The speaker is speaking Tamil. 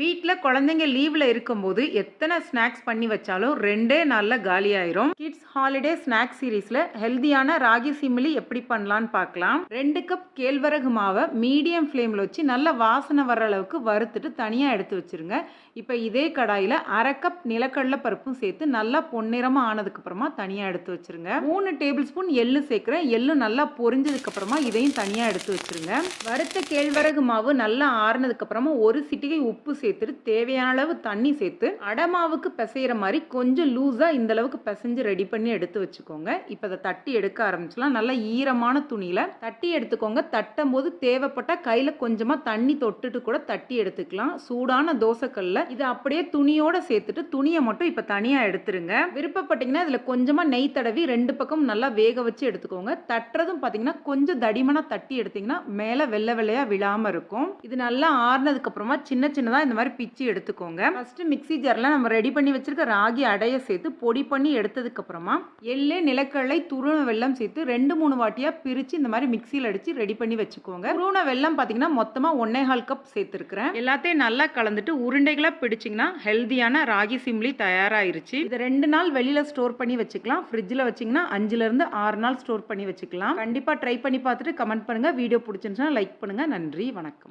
வீட்டில் குழந்தைங்க லீவில் இருக்கும்போது எத்தனை ஸ்நாக்ஸ் பண்ணி வச்சாலும் ரெண்டே நாளில் காலியாயிரும். கிட்ஸ் ஹாலிடே ஸ்நாக் சீரீஸில் ஹெல்தியான ராகி சிமிலி எப்படி பண்ணலான்னு பார்க்கலாம். ரெண்டு கப் கேழ்வரகு மாவை மீடியம் ஃப்ளேமில் வச்சு நல்ல வாசனை வர அளவுக்கு வறுத்துட்டு தனியாக எடுத்து வச்சிருங்க. இப்போ இதே கடாயில் அரை கப் நிலக்கடலை பருப்பும் சேர்த்து நல்லா பொன்னிறமாக ஆனதுக்கப்புறமா தனியாக எடுத்து வச்சிருங்க. மூணு டேபிள் ஸ்பூன் எள்ளு சேர்க்குறேன். எள்ளு நல்லா பொரிஞ்சதுக்கப்புறமா இதையும் தனியாக எடுத்து வச்சிருங்க. வறுத்த கேழ்வரகு மாவு நல்லா ஆறுனதுக்கப்புறமா ஒரு சிட்டிகை உப்பு சேர்த்துட்டு தேவையான அளவு தண்ணி சேர்த்து அடமாவுக்கு பிசைகிற மாதிரி கொஞ்சம் லூஸாக இந்த அளவுக்கு பிசைஞ்சு ரெடி பண்ணி எடுத்து வச்சுக்கோங்க. இப்போ அதை தட்டி எடுக்க ஆரம்பிச்சலாம் நல்லா ஈரமான துணியில் தட்டி எடுத்துக்கோங்க. தட்டும் போது தேவைப்பட்டால் கையில் கொஞ்சமாக தண்ணி தொட்டுட்டு கூட தட்டி எடுத்துக்கலாம். சூடான தோசைக்கல்ல இதை அப்படியே துணியோட சேர்த்துட்டு துணியை மட்டும் இப்போ தனியாக எடுத்துருங்க. விருப்பப்பட்டீங்கன்னா இதில் கொஞ்சமாக நெய் தடவி ரெண்டு பக்கம் நல்லா வேக வச்சு எடுத்துக்கோங்க. தட்டுறதும் பார்த்தீங்கன்னா கொஞ்சம் தடிமனாக தட்டி எடுத்தீங்கன்னா மேலே வெள்ளை வெள்ளையாக விழாமல் இருக்கும். இது நல்லா ஆறுனதுக்கப்புறமா சின்ன சின்னதாக இந்த மாதிரி பிச்சு எடுத்துக்கோங்க. ஃபர்ஸ்ட் மிக்ஸி ஜாரில் நம்ம ரெடி பண்ணி வச்சிருக்க ராகி அடைய சேர்த்து பொடி பண்ணி எடுத்ததுக்கு அப்புறமா எள்ளு நிலக்கடலை துருண வெல்லம் சேர்த்து ரெண்டு மூணு வாட்டியா பிரிச்சு இந்த மாதிரி மிக்ஸியில் அடிச்சு ரெடி பண்ணி வச்சுக்கோங்க. துருண வெல்லம் பார்த்தீங்கன்னா மொத்தமா ஒன்னே ஹால் கப் சேர்த்துருக்கிறேன். எல்லாத்தையும் நல்லா கலந்துட்டு உருண்டைகளா பிடிச்சிங்கன்னா ஹெல்தியான ராகி சிம்லி தயாராயிருச்சு. இது ரெண்டு நாள் வெளியில ஸ்டோர் பண்ணி வச்சுக்கலாம். ஃப்ரிட்ஜில் வச்சிங்கன்னா அஞ்சுல இருந்து ஆறு நாள் ஸ்டோர் பண்ணி வச்சுக்கலாம். கண்டிப்பா ட்ரை பண்ணி பார்த்துட்டு கமெண்ட் பண்ணுங்க. வீடியோ பிடிச்சிருந்துச்சுன்னா லைக் பண்ணுங்க. நன்றி வணக்கம்.